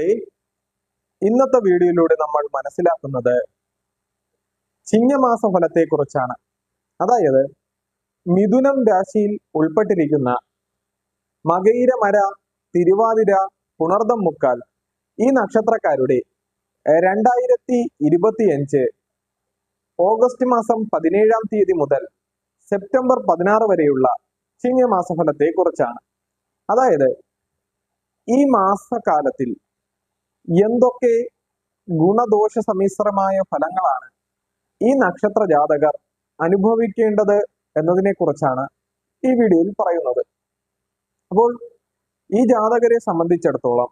നമസ്തേ ഇന്നത്തെ വീഡിയോയിലൂടെ നമ്മൾ മനസ്സിലാക്കുന്നത് ചിങ്ങമാസ ഫലത്തെ കുറിച്ചാണ് അതായത് മിഥുനം രാശിയിൽ ഉൾപ്പെട്ടിരിക്കുന്ന മകയിരമര തിരുവാതിര പുണർദം മുക്കാൽ ഈ നക്ഷത്രക്കാരുടെ രണ്ടായിരത്തി ഇരുപത്തിയഞ്ച് ഓഗസ്റ്റ് മാസം പതിനേഴാം തീയതി മുതൽ സെപ്റ്റംബർ പതിനാറ് വരെയുള്ള ചിങ്ങമാസ ഫലത്തെ കുറിച്ചാണ് അതായത് ഈ മാസകാലത്തിൽ എന്തൊക്കെ ഗുണദോഷ സമ്മിശ്രമായ ഫലങ്ങളാണ് ഈ നക്ഷത്ര ജാതകർ അനുഭവിക്കേണ്ടത് എന്നതിനെ കുറിച്ചാണ് ഈ വീഡിയോയിൽ പറയുന്നത്. അപ്പോൾ ഈ ജാതകരെ സംബന്ധിച്ചിടത്തോളം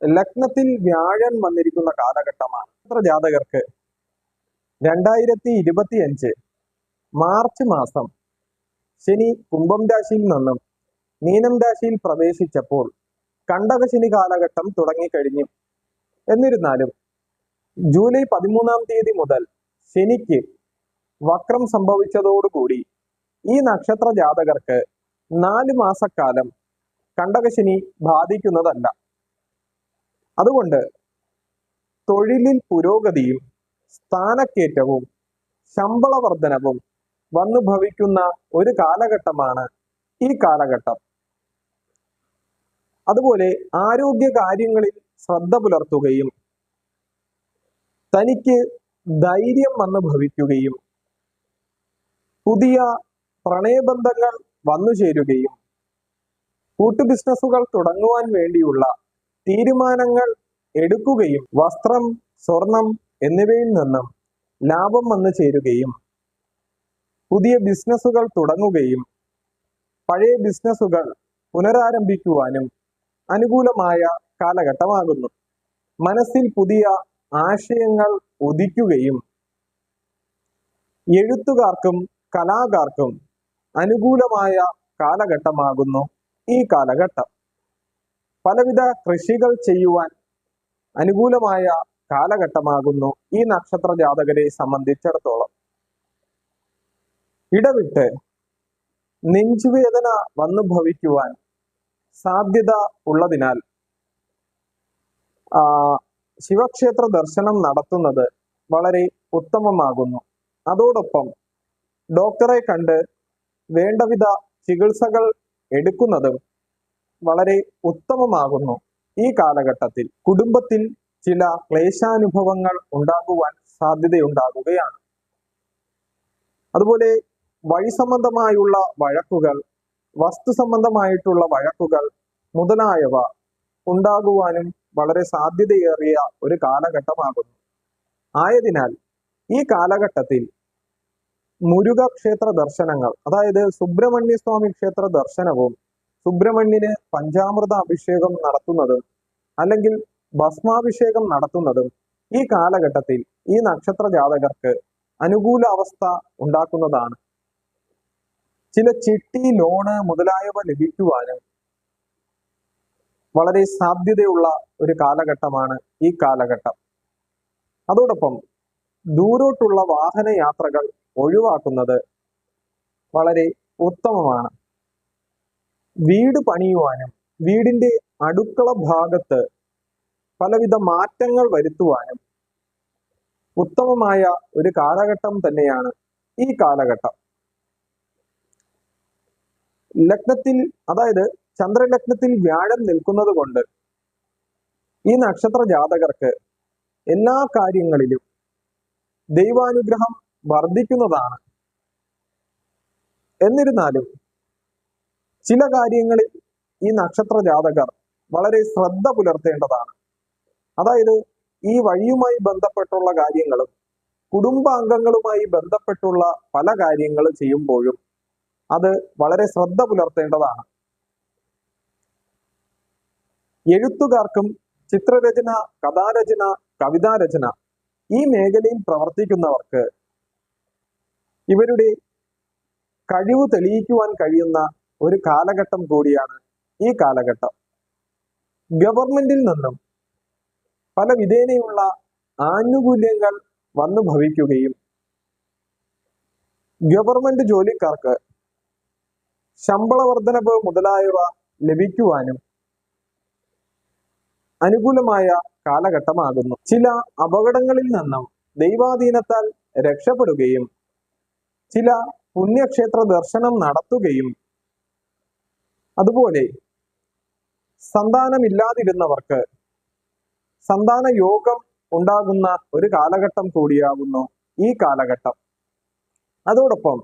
ലഗ്നത്തിൽ വ്യാഴൻ വന്നിരിക്കുന്ന കാലഘട്ടമാണ്. നക്ഷത്ര ജാതകർക്ക് രണ്ടായിരത്തി ഇരുപത്തിയഞ്ച് മാർച്ച് മാസം ശനി കുംഭം രാശിയിൽ നിന്നും മീനം രാശിയിൽ പ്രവേശിച്ചപ്പോൾ കണ്ടകശനി കാലഘട്ടം തുടങ്ങിക്കഴിഞ്ഞു. എന്നിരുന്നാലും ജൂലൈ പതിമൂന്നാം തീയതി മുതൽ ശനിക്ക് വക്രം സംഭവിച്ചതോടുകൂടി ഈ നക്ഷത്ര ജാതകർക്ക് നാല് മാസക്കാലം കണ്ടകശനി ബാധിക്കുന്നതല്ല. അതുകൊണ്ട് തൊഴിലിൽ പുരോഗതിയും സ്ഥാനക്കയറ്റവും ശമ്പള വർധനവും വന്നു ഭവിക്കുന്ന ഒരു കാലഘട്ടമാണ് ഈ കാലഘട്ടം. അതുപോലെ ആരോഗ്യ കാര്യങ്ങളിൽ ശ്രദ്ധ പുലർത്തുകയും തനിക്ക് ധൈര്യം വന്നു ഭവിക്കുകയും പുതിയ പ്രണയബന്ധങ്ങൾ വന്നു ചേരുകയും കൂട്ടു ബിസിനസ്സുകൾ തുടങ്ങുവാൻ വേണ്ടിയുള്ള തീരുമാനങ്ങൾ എടുക്കുകയും വസ്ത്രം സ്വർണം എന്നിവയിൽ നിന്നും ലാഭം വന്നു ചേരുകയും പുതിയ ബിസിനസ്സുകൾ തുടങ്ങുകയും പഴയ ബിസിനസ്സുകൾ പുനരാരംഭിക്കുവാനും അനുകൂലമായ കാലഘട്ടമാകുന്നു. മനസ്സിൽ പുതിയ ആശയങ്ങൾ ഉദിക്കുകയും എഴുത്തുകാർക്കും കലാകാർക്കും അനുകൂലമായ കാലഘട്ടമാകുന്നു ഈ കാലഘട്ടം. പലവിധ കൃഷികൾ ചെയ്യുവാൻ അനുകൂലമായ കാലഘട്ടമാകുന്നു ഈ നക്ഷത്ര ജാതകരെ സംബന്ധിച്ചിടത്തോളം. ഇടവിട്ട് നെഞ്ചുവേദന വന്നു ഭവിക്കുവാൻ സാധ്യത ഉള്ളതിനാൽ ശിവക്ഷേത്ര ദർശനം നടത്തുന്നത് വളരെ ഉത്തമമാകുന്നു. അതോടൊപ്പം ഡോക്ടറെ കണ്ട് വേണ്ടവിധ ചികിത്സകൾ എടുക്കുന്നതും വളരെ ഉത്തമമാകുന്നു. ഈ കാലഘട്ടത്തിൽ കുടുംബത്തിൽ ചില ക്ലേശാനുഭവങ്ങൾ ഉണ്ടാകുവാൻ സാധ്യതയുണ്ടാകുകയാണ്. അതുപോലെ വഴി സംബന്ധമായുള്ള വഴക്കുകൾ വസ്തു സംബന്ധമായിട്ടുള്ള വഴക്കുകൾ മുതലായവ ഉണ്ടാകുവാനും വളരെ സാധ്യതയേറിയ ഒരു കാലഘട്ടമാകുന്നു. ആയതിനാൽ ഈ കാലഘട്ടത്തിൽ മുരുക ക്ഷേത്ര ദർശനങ്ങൾ അതായത് സുബ്രഹ്മണ്യ സ്വാമി ക്ഷേത്ര ദർശനവും സുബ്രഹ്മണ്യന് പഞ്ചാമൃത അഭിഷേകം നടത്തുന്നതും അല്ലെങ്കിൽ ഭസ്മാഭിഷേകം നടത്തുന്നതും ഈ കാലഘട്ടത്തിൽ ഈ നക്ഷത്ര ജാതകർക്ക് അനുകൂല അവസ്ഥ ഉണ്ടാക്കുന്നതാണ്. ചില ചിട്ടി ലോണ് മുതലായവ ലഭിക്കുവാനും വളരെ സാധ്യതയുള്ള ഒരു കാലഘട്ടമാണ് ഈ കാലഘട്ടം. അതോടൊപ്പം ദൂരോട്ടുള്ള വാഹന യാത്രകൾ ഒഴിവാക്കുന്നത് വളരെ ഉത്തമമാണ്. വീട് പണിയുവാനും വീടിന്റെ അടുക്കള ഭാഗത്ത് പലവിധ മാറ്റങ്ങൾ വരുത്തുവാനും ഉത്തമമായ ഒരു കാലഘട്ടം തന്നെയാണ് ഈ കാലഘട്ടം. ലഗ്നത്തിൽ അതായത് ചന്ദ്രലഗ്നത്തിൽ വ്യാഴം നിൽക്കുന്നത് കൊണ്ട് ഈ നക്ഷത്ര ജാതകർക്ക് എല്ലാ കാര്യങ്ങളിലും ദൈവാനുഗ്രഹം വർദ്ധിക്കുന്നതാണ്. എന്നിരുന്നാലും ചില കാര്യങ്ങളിൽ ഈ നക്ഷത്ര ജാതകർ വളരെ ശ്രദ്ധ പുലർത്തേണ്ടതാണ്. അതായത് ഈ വഴിയുമായി ബന്ധപ്പെട്ടുള്ള കാര്യങ്ങളും കുടുംബാംഗങ്ങളുമായി ബന്ധപ്പെട്ടുള്ള പല കാര്യങ്ങളും ചെയ്യുമ്പോഴും അത് വളരെ ശ്രദ്ധ പുലർത്തേണ്ടതാണ്. എഴുത്തുകാർക്കും ചിത്രരചന കഥാരചന കവിതാരചന ഈ മേഖലയിൽ പ്രവർത്തിക്കുന്നവർക്ക് ഇവരുടെ കഴിവ് തെളിയിക്കുവാൻ കഴിയുന്ന ഒരു കാലഘട്ടം കൂടിയാണ് ഈ കാലഘട്ടം. ഗവൺമെന്റിൽ നിന്നും പല വിധേനയുള്ള ആനുകൂല്യങ്ങൾ വന്നു ഭവിക്കുകയും ഗവൺമെന്റ് ജോലിക്കാർക്ക് ശമ്പള വർധനവ് മുതലായവ ലഭിക്കുവാനും അനുകൂലമായ കാലഘട്ടമാകുന്നു. ചില അപകടങ്ങളിൽ നിന്നും ദൈവാധീനത്താൽ രക്ഷപ്പെടുകയും ചില പുണ്യക്ഷേത്ര ദർശനം നടത്തുകയും അതുപോലെ സന്താനമില്ലാതിരുന്നവർക്ക് സന്താന യോഗം ഉണ്ടാകുന്ന ഒരു കാലഘട്ടം കൂടിയാകുന്നു ഈ കാലഘട്ടം. അതോടൊപ്പം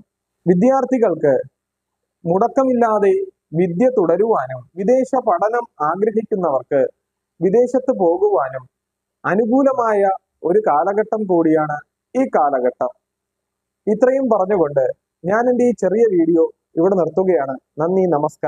വിദ്യാർത്ഥികൾക്ക് മുടക്കമില്ലാതെ വിദ്യ തുടരുവാനും വിദേശ പഠനം ആഗ്രഹിക്കുന്നവർക്ക് വിദേശത്ത് പോകുവാനും അനുകൂലമായ ഒരു കാലഘട്ടം കൂടിയാണ് ഈ കാലഘട്ടം. ഇത്രയും പറഞ്ഞുകൊണ്ട് ഞാൻ എന്റെ ഈ ചെറിയ വീഡിയോ ഇവിടെ നിർത്തുകയാണ്. നന്ദി നമസ്കാരം.